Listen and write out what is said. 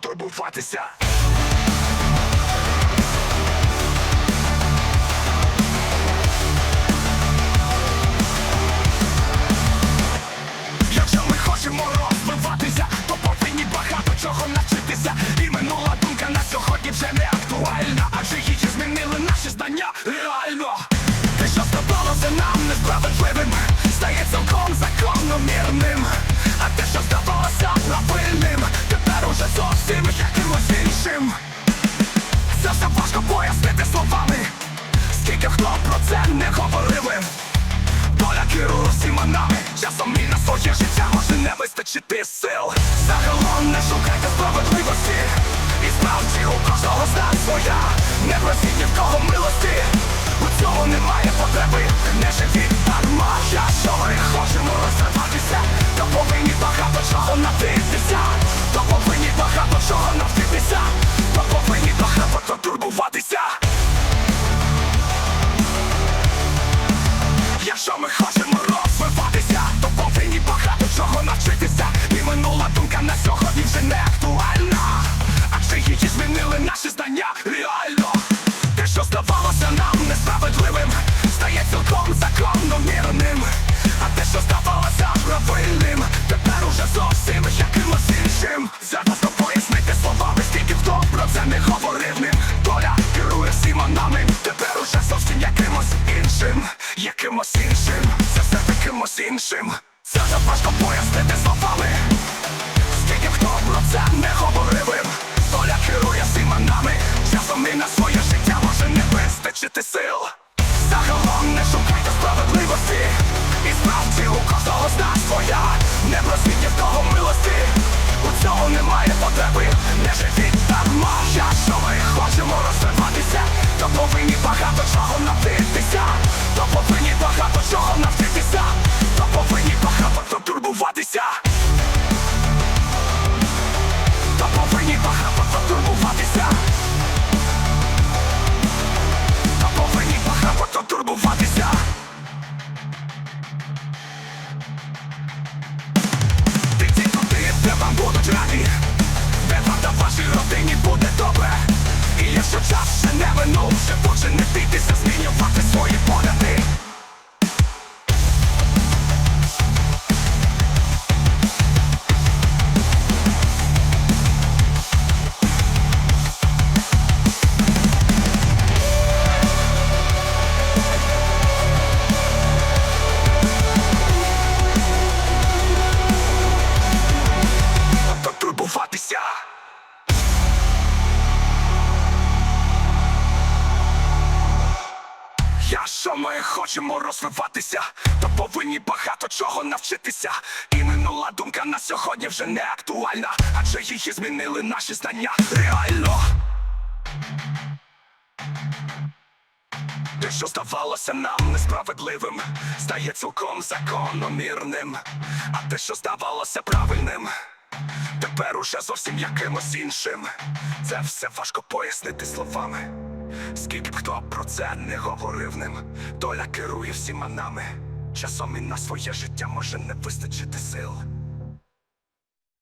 турбуватися Якщо ми хочемо розвиватися, то повинні багато чого навчитися нам несправедливим Стає цілком закономірним А те, що здавалося правильним Тепер уже зовсім якимось іншим Це все важко пояснити словами Скільки хто про це не говорили Доля керує всіма нами Часом і на своє життя може не вистачити сил Загалом не шукайте справедливості І справді у кожного своя Не просіть ні в кого милості У цьому немає потреби Якимось іншим, це все якимось іншим. Це так важко пояснити словами. Скільки хто про це не говорив. Доля керує всіма нами. Часом і на своє життя може не вистачити сил. Загалом не шукайте справедливості. І справді у кожного з нас своя. Не просіть ні в кого милості. У цьому немає потреби. Не живіть дарма. Якщо ми хочемо розвиватися То повинні багато чого навчитися та родині буде добре. І якщо час ще не минув, ще дуже не бійтеся змінювати свої Якщо ми хочемо розвиватися, то повинні багато чого навчитися. І минула думка на сьогодні вже не актуальна, адже її змінили наші знання реально. Те, що здавалося нам несправедливим, стає цілком закономірним. А те, що здавалося правильним, тепер уже зовсім якимось іншим. Це все важко пояснити словами. Скільки хто про це не говорив ним, доля керує всіма нами. Часом і на своє життя може не вистачити сил.